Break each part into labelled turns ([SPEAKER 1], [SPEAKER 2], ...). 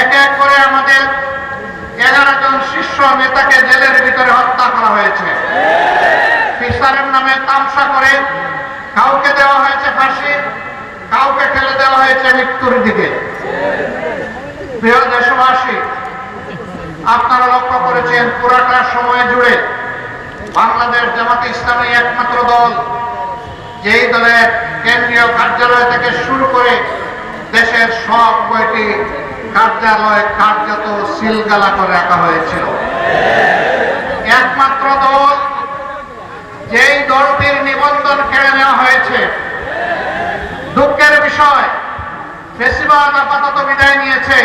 [SPEAKER 1] এক এক করে আমাদের এগারো জন শীর্ষ নেতাকে জেলের ভিতরে হত্যা করা হয়েছে। ফিসারের নামে তামসা করে কাউকে দেওয়া হয়েছে ফাঁসি, কাউকে ফেলে দেওয়া হয়েছে মৃত্যুর দিকে। প্রিয় দেশবাসী, আপনারা লক্ষ্য করেছেন পুরাটা সময় জুড়ে বাংলাদেশ জামাত ইসলামী একমাত্র দল, যেই দলের কেন্দ্রীয় কার্যালয় থেকে শুরু করে দেশের সব কয়টি কার্যালয় কার্যত সিলগালা করে রাখা হয়েছিল। একমাত্র দল যেই দলটির নিবন্ধন কেড়ে নেওয়া হয়েছে। দুঃখের বিষয় বেশিরভাগ আপাতত বিদায় নিয়েছে।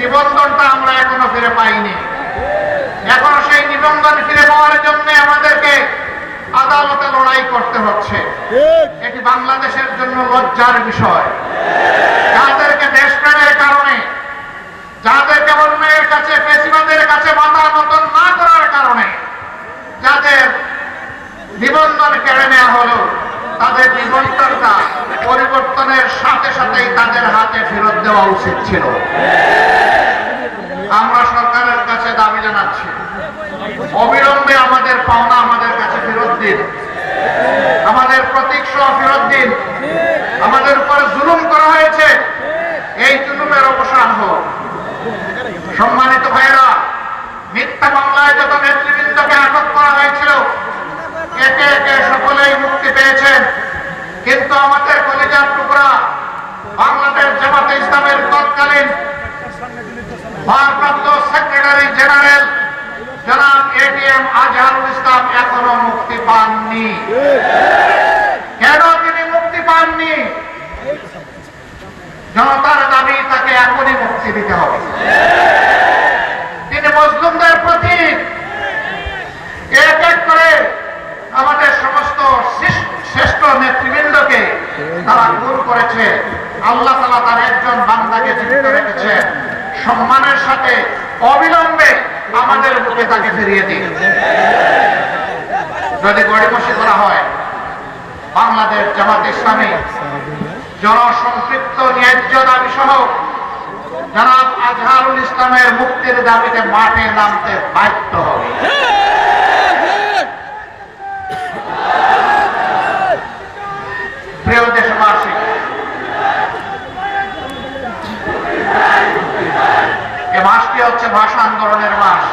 [SPEAKER 1] নিবন্ধনটা আমরা এখনও ফিরে পাইনি। এখনও সেই নিবন্ধন ফিরে পাওয়ার জন্য আমাদেরকে আদালতে লড়াই করতে হচ্ছে। এটি বাংলাদেশের জন্য লজ্জার বিষয়। যাদেরকে দেশপ্রেমের কারণে যাদেরকে অন্যের কাছে, পেশিবাদের কাছে মাথা মতন না করার কারণে যাদের নিবন্ধন কেড়ে নেওয়া হলো, তাদের নিবন্ধনটা পরিবর্তনের সাথে সাথেই তাদের হাতে ফেরত দেওয়া উচিত ছিল। আমরা সরকারের কাছে দাবি জানাচ্ছি, অবিলম্বে আমাদের পাওনা আমাদের কাছে ফেরত দিন। আমাদের প্রতীক ফেরত দিন। আমাদের উপরে জুলুম করা হয়েছে। এই জুলুমের অবসান হোক। যত নেতৃবৃন্দকে আটক করা হয়েছিল। একে একে সকলেই মুক্তি পেয়েছেন। কিন্তু আমাদের কলেজার টুকরা বাংলাদেশ জামাতে ইসলামের তৎকালীন ভারপ্রাপ্ত সেক্রেটারি জেনারেল জনাব এটিএম আজহারুল ইসলাম এখনও মুক্তি পাননি কেন তিনি মুক্তি পাননি জনতার দাবি তাকে এখনই মুক্তি দিতে হবে তিনি মজলুমদের প্রতীক এক এক করে আমাদের সমস্ত শ্রেষ্ঠ- শ্রেষ্ঠ নেতৃবৃন্দকে দূর করেছে। আল্লাহ তালা তার একজন বান্দাকে জীবিত রেখেছে। সম্মানের সাথে অবিলম্বে আমাদের বুকে তাকে ফিরিয়ে দিন। যদি গড়িমসি করা হয়, বাংলাদেশ জামাত ইসলামী জনসম্পৃক্ত ন্যায্য দাবি সহ জনাব আজহারুল ইসলামের মুক্তির দাবিতে মাঠে নামতে বাধ্য হবে। প্রিয় দেশবাসী ভাষা আন্দোলনের মাস।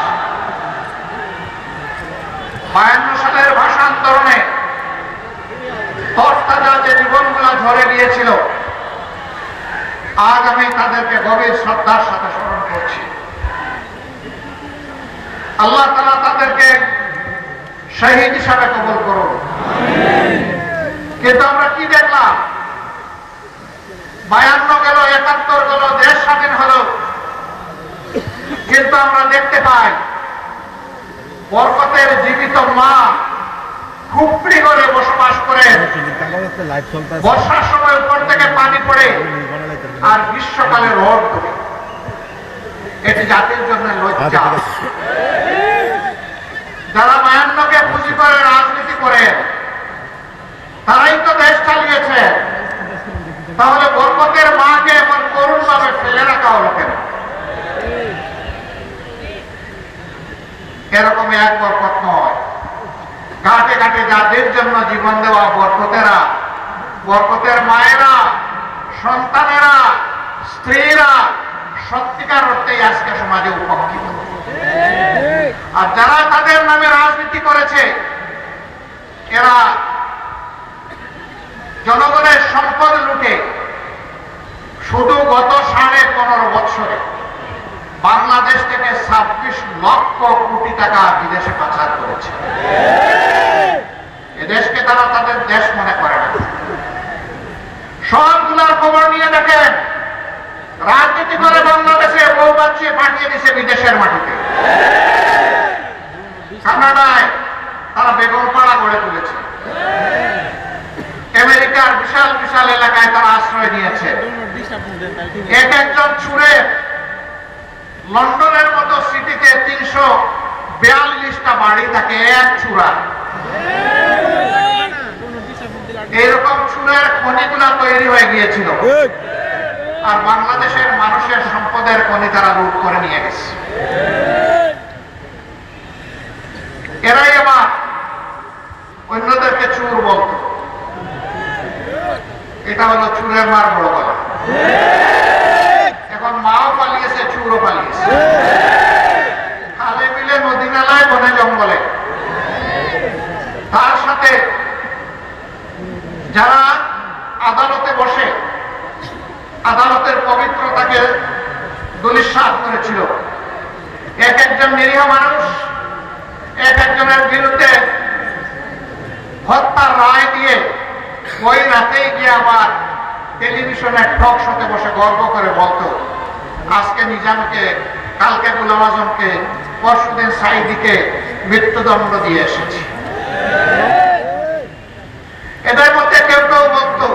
[SPEAKER 1] বায়ান্ন সালের ভাষা আন্দোলনে তরতাজা যে জীবনগুলো ঝরে গিয়েছিল। আজ আমি তাদেরকে গভীর শ্রদ্ধার সাথে স্মরণ করছি। আল্লাহ তালা তাদেরকে শহীদ হিসাবে কবল করুন। কিন্তু আমরা কি দেখলাম? বায়ান্ন গেল, একাত্তর গেল, দেশ স্বাধীন হলো। কিন্তু আমরা দেখতে পাই বরকতের জীবিত মা খুপড়ি করে বসবাস করে। বর্ষার সময় উপর থেকে পানি পড়ে আর গ্রীষ্মকালে রোদ এটি জাতির জন্য
[SPEAKER 2] আচ্ছা
[SPEAKER 1] লজ্জা যারা বায়ান্নকে পুঁজি করে রাজনীতি করে তারাই তো দেশ চালিয়েছে। তাহলে বরকতের মাকে এমন করুণ ভাবে ফেলে রাখা হলো কেন? এরকম এক বরকত নয়। ঘাটে ঘাটে যাদের জন্য জীবন দেওয়া বরকতেরা, বরকতের মায়েরা, সন্তানেরা, স্ত্রীরা, সত্যিকার অর্থেই আজকে সমাজে উপকৃত। আর যারা তাদের নামে রাজনীতি করেছে, এরা জনগণের সম্পদ লুটে শুধু গত সাড়ে পনেরো বছরে বাংলাদেশ থেকে ছাব্বিশ লক্ষ কোটি টাকা বিদেশে পাচার করেছে। এদেশকে তারা তাদের দেশ মনে করে না। সবগুলার খবর নিয়ে দেখেন, রাজনীতি করে বাংলাদেশে বাচ্চে পাঠিয়ে দিছে বিদেশের মাটিতে। কানাডায় তারা বেগম পাড়া গড়ে তুলেছে। আমেরিকার বিশাল বিশাল এলাকায় তারা আশ্রয় নিয়েছে। এক একজন ছুড়ে লন্ডনের মতো তিনশো বিয়াল্লিশটা বাড়ি থাকে এক চূড়া। এইরকম চুলের খনিগুলা তৈরি হয়ে গিয়েছিল। আর বাংলাদেশের মানুষের সম্পদের খনি তারা লুট করে নিয়ে গেছে। এরাই আবার অন্যদেরকে চুর বলত। এটা হলো চুরের মার বড় গলা এখন মাও পালিয়েছে চুরও পালিয়েছে। বনে জঙ্গলে। তার সাথে যারা আদালতে বসে, আদালতের পবিত্রতাকে দুলিশ্বাস করেছিল। এক একজন নিরীহ মানুষ, এক একজনের বিরুদ্ধে হত্যার রায় দিয়ে ওই রাতেই গিয়ে আবার টেলিভিশনের টক শোতে বসে গর্ব করে বলতো, আজকে নিজামকে কালকে গুলাম আজমকে পরশুদিন সাইদিকে মৃত্যুদণ্ড দিয়ে এসেছি। এদের মধ্যে কেউ কেউ বলতো,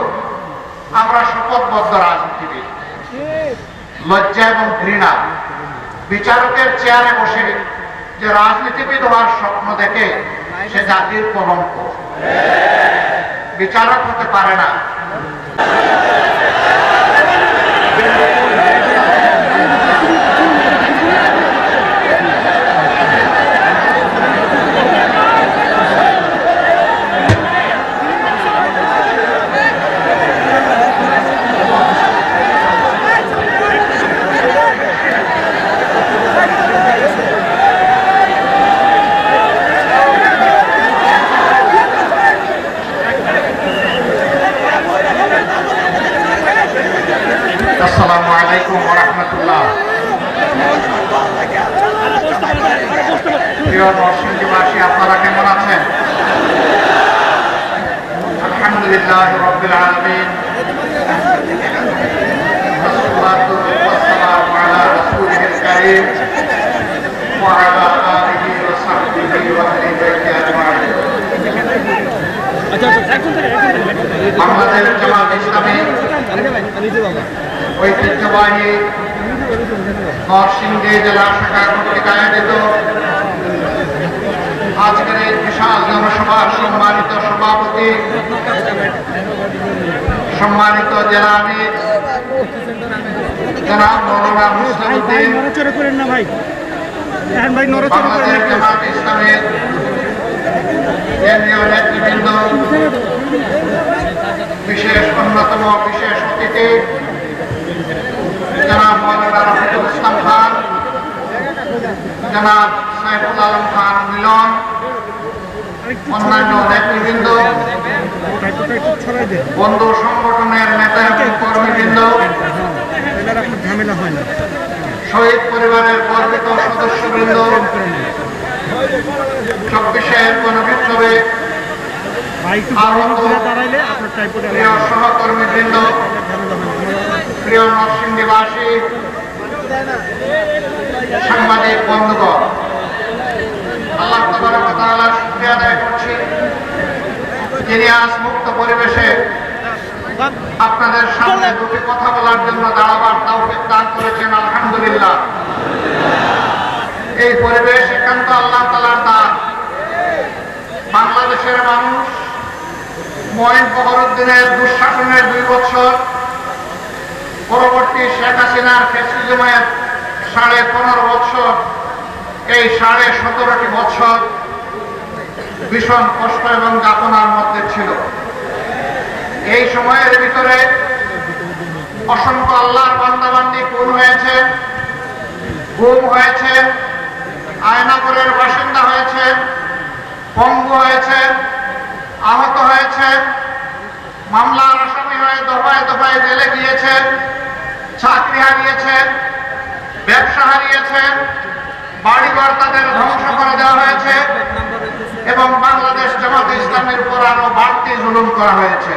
[SPEAKER 1] আমরা শপথবদ্ধ রাজনীতিবিদ। লজ্জা এবং ঘৃণা। বিচারকের চেয়ারে বসে যে রাজনীতিবিদ হওয়ার স্বপ্ন দেখে সে জাতির কলঙ্ক। বিচারক হতে পারে না। আলহামদুলিল্লাহ রব্বিল আলামিন والصلاة والسلام على رسوله الكريم وعلى آله وصحبه وأهل بيته أجمعين বাংলাদেশ জামাত ইসলামী ঐতিহ্যবাহী নরসিংদী জেলা শাখা কর্তৃক আয়োজিত আজকের এই বিশাল জনসভার সম্মানিত সভাপতি সম্মানিত জেলা আমির জনাব মৌলানা মুসলিম উদ্দিন
[SPEAKER 3] নড়াচড়া করেন না ভাই। এখন ভাই নড়াচড়া করেন
[SPEAKER 1] বাংলাদেশ জামাত ইসলামের কেন্দ্রীয় নেতৃবৃন্দ বিশেষ অন্যতম বিশেষ অতিথি জনাব মৌলানা রফিকুল ইসলাম খান জনাব সাইফুল আলম খান মিলন অন্যান্য
[SPEAKER 3] দেন
[SPEAKER 1] বন্ধু সংগঠনের নেতা এবং কর্মীবৃন্দ, শহীদ পরিবারের গর্বিত সদস্যবৃন্দ, চব্বিশের
[SPEAKER 3] টাইপটা
[SPEAKER 1] প্রিয় সহকর্মীবৃন্দ, প্রিয় নরসিংদীবাসী, সাংবাদিক বন্ধুগণ। আপনাদের সামনে দুটি কথা বলার জন্য দাঁড়াবার তৌফিক দান করেছেন, আলহামদুলিল্লাহ। এই পরিবেশ একান্ত আল্লাহ তাআলার দান। বাংলাদেশের মানুষ ফখরুদ্দিনের দুঃশাসনের দুই বছর পরবর্তী শেখ হাসিনার ফেসিজমের সাড়ে পনেরো বছর এই সাড়ে সতেরোটি বছর ভীষণ কষ্ট এবং যাতনার মধ্যে ছিল। এই সময়ের ভিতরে অসংখ্য আল্লাহর বান্দাবান্দি খুন হয়েছে, গুম হয়েছে, আয়নাপুরের বাসিন্দা হয়েছে, পঙ্গু হয়েছে, আহত হয়েছে, মামলার আসামি হয়ে দফায় দফায় জেলে গিয়েছেন চাকরি হারিয়েছেন ব্যবসা হারিয়েছেন বাড়িঘর তাদের ধ্বংস করে দেওয়া হয়েছে এবং বাংলাদেশ জামাত ইসলামের উপর আরও বাড়তি জুলুম করা হয়েছে।